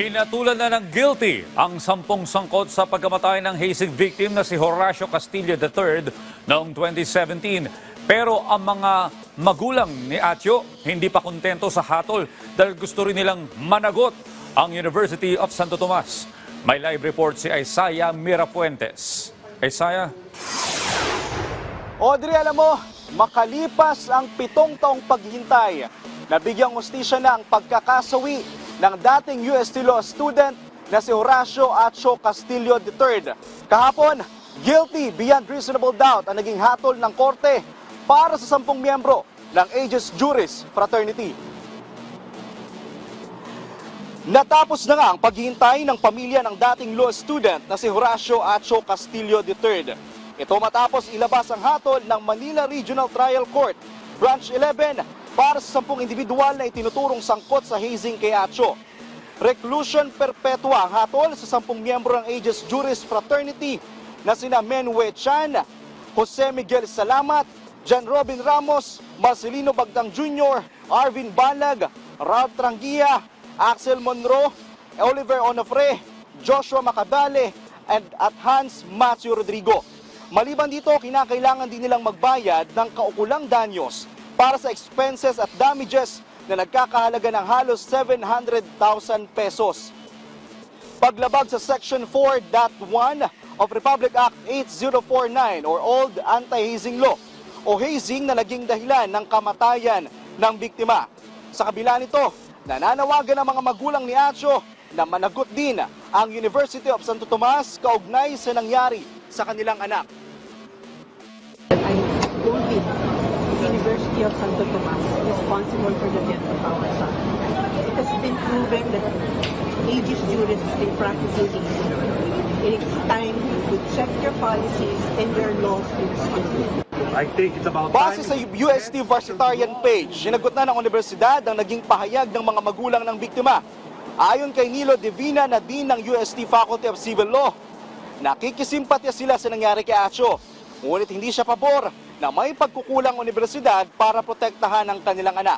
Hinatulan na ng guilty ang sampung sangkot sa pagkamatay ng hazing victim na si Horacio Castillo III noong 2017. Pero ang mga magulang ni Atio hindi pa kontento sa hatol dahil gusto rin nilang managot ang University of Santo Tomas. May live report si Isaiah Mirafuentes. Isaiah? Audrey, alam mo, makalipas ang pitong taong paghihintay, nabigyang hostisya na ang pagkakasawi ng dating UST Law student na si Horacio Acho Castillo III. Kahapon, guilty beyond reasonable doubt ang naging hatol ng korte para sa sampung miyembro ng Aegis Juris Fraternity. Natapos na nga ang paghihintay ng pamilya ng dating law student na si Horacio Acho Castillo III. Ito matapos ilabas ang hatol ng Manila Regional Trial Court, Branch 11, para sa sampung individual na itinuturong sangkot sa hazing kay Acho. Reclusion perpetua ang hatol sa sampung miyembro ng Aegis Juris Fraternity na sina Menwe Chan, Jose Miguel Salamat, John Robin Ramos, Marcelino Bagdang Jr., Arvin Balag, Ralph Trangia, Axel Monroe, Oliver Onofre, Joshua Macabale, and at Hans Matthew Rodrigo. Maliban dito, kinakailangan din nilang magbayad ng kaukulang danyos para sa expenses at damages na nagkakahalaga ng halos 700,000 pesos. Paglabag sa Section 4.1 of Republic Act 8049 or Old Anti-Hazing Law o hazing na naging dahilan ng kamatayan ng biktima. Sa kabila nito, nananawagan ang mga magulang ni Acho na managot din ang University of Santo Tomas kaugnay sa nangyari sa kanilang anak. University of Santo Tomas responsible for the death of our son. It has been proven that aegis juris has been practicing. It is time to check your policies and your laws with school. I think it's about Base sa. UST Varsitarian page, sinagot na ng universidad ang naging pahayag ng mga magulang ng biktima. Ayon kay Nilo Divina na din ng UST Faculty of Civil Law, nakikisimpatya sila sa nangyari kay Acho. Ngunit hindi siya pabor na may pagkukulang universidad para protektahan ang kanilang anak.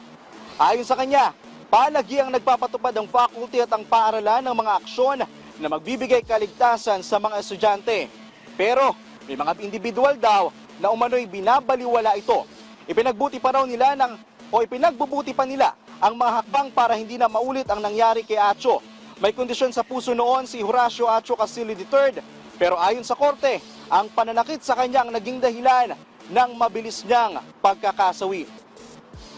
Ayon sa kanya, palagi ang nagpapatupad ang faculty at ang paaralan ng mga aksyon na magbibigay kaligtasan sa mga estudyante. Pero may mga individual daw na umano'y binabaliwala ito. Ipinagbuti pa raw nila ng, o ipinagbubuti pa nila ang mga hakbang para hindi na maulit ang nangyari kay Acho. May kondisyon sa puso noon si Horacio Acho Castillo III, pero ayon sa korte, ang pananakit sa kanya ang naging dahilan ng mabilis niyang pagkakasawi.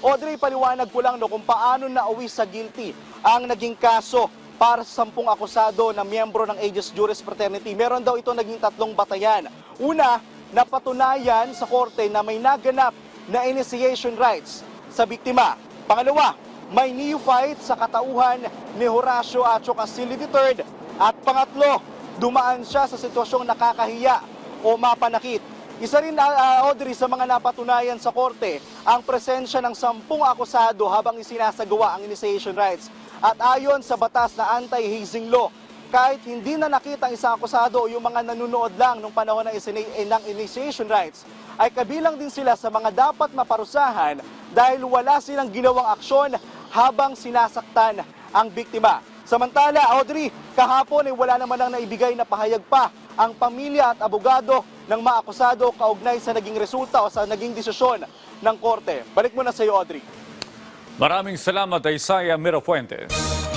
Audrey, paliwanag ko lang no kung paano nauwi sa guilty ang naging kaso para sa sampung akusado na miyembro ng Aegis Juris Fraternity. Meron daw ito naging tatlong batayan. Una, napatunayan sa korte na may naganap na initiation rights sa biktima. Pangalawa, may neophyte sa katauhan ni Horacio Acho Castillo III. At pangatlo, dumaan siya sa sitwasyong nakakahiya o mapanakit. Isa rin, ah, Audrey, sa mga napatunayan sa korte, ang presensya ng sampung akusado habang isinasagawa ang initiation rights. At ayon sa batas na anti-hazing law, kahit hindi na nakita ang isang akusado o yung mga nanunood lang nung panahon ng, eh, ng initiation rights, ay kabilang din sila sa mga dapat maparusahan dahil wala silang ginawang aksyon habang sinasaktan ang biktima. Samantala, Audrey, kahapon ay wala naman ang naibigay na pahayag pa ang pamilya at abogado ng mga akusado kaugnay sa naging resulta o sa naging desisyon ng korte. Balik mo na sa iyo, Audrey. Maraming salamat, Isaiah Mirafuentes.